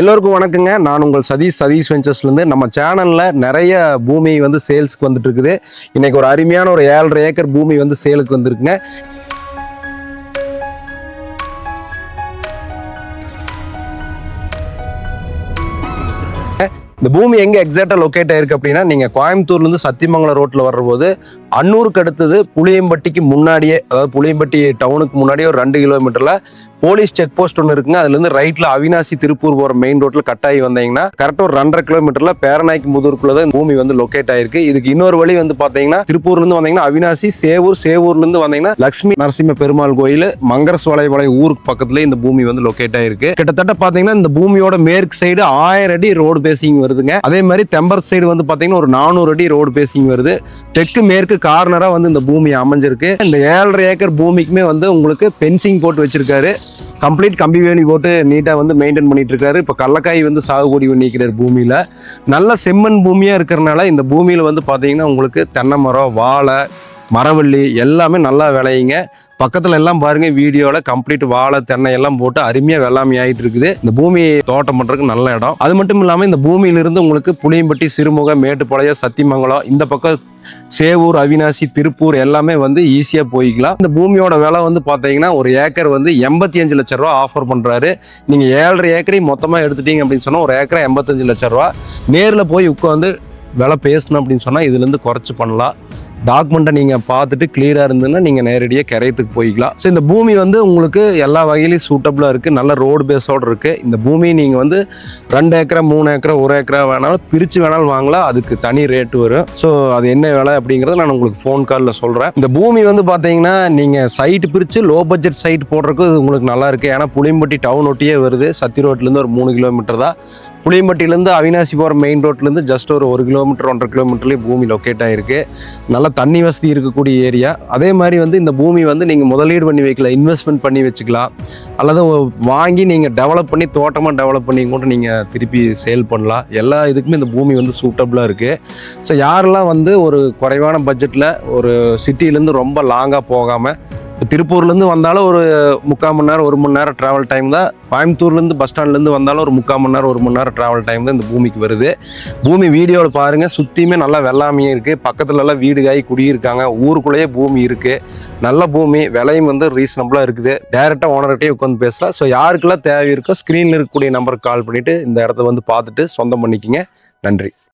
எல்லோருக்கும் வணக்கங்க. நான் உங்கள் சதீஷ். சதீஷ் வெஞ்சர்ஸ்லேருந்து நம்ம சேனலில் நிறைய பூமி வந்து சேல்ஸ்க்கு வந்துட்டு இருக்குது இன்னைக்கு ஒரு அருமையான ஒரு ஏழரை ஏக்கர் பூமி வந்து சேலுக்கு வந்திருக்குங்க. இந்த பூமி எங்க எக்ஸாக்டாக லொக்கேட் ஆயிருக்கு அப்படின்னா நீங்க கோயம்புத்தூர்ல இருந்து சத்தியமங்கலம் ரோட்ல வர்றபோது அன்னூருக்கு அடுத்தது புளியம்பட்டிக்கு முன்னாடியே அதாவது புளியம்பட்டி டவுனுக்கு முன்னாடியே ஒரு ரெண்டு கிலோமீட்டர்ல போலீஸ் செக் போஸ்ட் ஒன்று இருக்குங்க. அதுல இருந்து ரைட்ல அவினாசி திருப்பூர் போற மெயின் ரோட்ல கட் ஆகி வந்தீங்கன்னா கரெக்டா ஒரு ரெண்டரை கிலோமீட்டர்ல பேரநாய்க்கு முதுருக்குள்ள தான் பூமி வந்து லொக்கேட் ஆயிருக்கு. இதுக்கு இன்னொரு வழி வந்து பாத்தீங்கன்னா திருப்பூர்ல இருந்து வந்தீங்கன்னா அவினாசி சேவூர் சேவூர்ல இருந்து வந்தீங்கன்னா லட்சுமி நரசிம்ம பெருமாள் கோயில் மங்கரஸ்வலை ஊருக்கு பக்கத்துல இந்த பூமி வந்து லொக்கேட் ஆயிருக்கு. கிட்டத்தட்ட பாத்தீங்கன்னா இந்த பூமியோட மேற்கு சைடு ஆயிரம் அடி ரோடு பேசிங் வருதுங்க. அதே மாதிரி தெம்பர் சைடு வந்து பாத்தீங்கன்னா ஒரு நானூறு அடி ரோடு பேசிங் வருது. தெற்கு மேற்கு கார்னரா வந்து இந்த பூமி அமைஞ்சிருக்கு. இந்த ஏழரை ஏக்கர் பூமிக்குமே வந்து உங்களுக்கு பென்சிங் போட்டு வச்சிருக்காரு. கம்ப்ளீட் கம்பி வேலி போட்டு நீட்டாக வந்து மெயின்டைன் பண்ணிட்டு இருக்காரு இப்போ கடலக்காய் வந்து சாகுபடி பண்ணிக்கிறார் பூமியில். நல்ல செம்மண் பூமியாக இருக்கிறனால இந்த பூமியில் வந்து பார்த்தீங்கன்னா உங்களுக்கு தென்னை மரம் வாழை மரவள்ளி எல்லாமே நல்லா விளையுங்க. பக்கத்துல எல்லாம் பாருங்க வீடியோல கம்ப்ளீட் வாழை தென்னை எல்லாம் போட்டு அருமையா வெள்ளாமை ஆயிட்டு இருக்குது. இந்த பூமி தோட்டம் பண்றதுக்கு நல்ல இடம். அது மட்டும் இல்லாம இந்த பூமியிலிருந்து உங்களுக்கு புளியம்பட்டி சிறுமுக மேட்டுப்பாளையம் சத்தியமங்கலம் இந்த பக்கம் சேவூர் அவினாசி திருப்பூர் எல்லாமே வந்து ஈஸியாக போய்க்கலாம். இந்த பூமியோட விலை வந்து பார்த்தீங்கன்னா ஒரு ஏக்கர் வந்து எண்பத்தி அஞ்சு லட்ச ரூபா ஆஃபர் பண்ணுறாரு நீங்கள் ஏழரை ஏக்கரையும் மொத்தமாக எடுத்துட்டீங்க அப்படின்னு சொன்னால் ஒரு ஏக்கரை எண்பத்தஞ்சு லட்ச ரூபா. நேரில் போய் உட்காந்து விலை பேசணும் அப்படின்னு சொன்னால் இதுலேருந்து குறைச்சி பண்ணலாம். டாக்குமெண்ட்டை நீங்கள் பார்த்துட்டு கிளியராக இருந்ததுன்னா நீங்கள் நேரடியாக கரையத்துக்கு போய்க்கலாம். ஸோ இந்த பூமி வந்து உங்களுக்கு எல்லா வகையிலையும் சூட்டபுளாக இருக்குது நல்ல ரோடு பேஸோடு இருக்குது இந்த பூமி நீங்கள் வந்து ரெண்டு ஏக்கரா மூணு ஏக்கரா ஒரு ஏக்கரா வேணாலும் பிரித்து வேணாலும் வாங்கலாம். அதுக்கு தனி ரேட்டு வரும். ஸோ அது என்ன விலை அப்படிங்கிறத நான் உங்களுக்கு ஃபோன் காலில் சொல்கிறேன் இந்த பூமி வந்து பார்த்தீங்கன்னா நீங்கள் சைட் பிரித்து லோ பட்ஜெட் சைட் போடுறதுக்கு இது உங்களுக்கு நல்லா இருக்குது ஏன்னா புளியம்பட்டி டவுன் ஒட்டியே வருது. சத்தி ரோட்லேருந்து ஒரு மூணு கிலோமீட்டர் தான். புளியம்பட்டியிலேருந்து அவினாசி போகிற மெயின் ரோட்லேருந்து ஜஸ்ட் ஒரு ஒரு கிலோமீட்டர் ஒன்றரை கிலோமீட்டர்லேயே பூமி லொக்கேட் ஆகிருக்கு நல்ல தண்ணி வசதி இருக்கக்கூடிய ஏரியா அதே மாதிரி வந்து இந்த பூமி வந்து நீங்கள் முதலீடு பண்ணி வைக்கலாம் இன்வெஸ்ட்மெண்ட் பண்ணி வச்சுக்கலாம். அல்லது வாங்கி நீங்கள் டெவலப் பண்ணி தோட்டமாக டெவலப் பண்ணி கூட நீங்கள் திருப்பி சேல் பண்ணலாம். எல்லா இதுக்குமே இந்த பூமி வந்து சூட்டபுளாக இருக்குது ஸோ யாரெல்லாம் வந்து ஒரு குறைவான பட்ஜெட்டில் ஒரு சிட்டியிலேருந்து ரொம்ப லாங்காக போகாமல் இப்போ திருப்பூர்லேருந்து வந்தாலும் ஒரு முக்கால் மணி நேரம் ஒரு மணி நேரம் ட்ராவல் டைம் தான். கோயம்புத்தூர்லேருந்து பஸ் ஸ்டாண்ட்லேருந்து வந்தாலும் ஒரு முக்கால் மணி நேரம் ஒரு மணி நேரம் ட்ராவல் டைம் தான் இந்த பூமிக்கு வருது. பூமி வீடியோவில் பாருங்கள் சுற்றியுமே நல்லா வெள்ளாமையும் இருக்குது பக்கத்துலலாம் வீடுகாய் குடியிருக்காங்க. ஊருக்குள்ளேயே பூமி இருக்குது நல்ல பூமி விலையும் வந்து ரீசனபுளாக இருக்குது. டேரெக்டாக ஓனர்கிட்டயே உட்காந்து பேசலாம். ஸோ யாருக்கெல்லாம் தேவை இருக்கோ ஸ்க்ரீனில் இருக்கக்கூடிய நம்பருக்கு கால் பண்ணிவிட்டு இந்த இடத்த வந்து பார்த்துட்டு சொந்தம் பண்ணிக்கிங்க. நன்றி.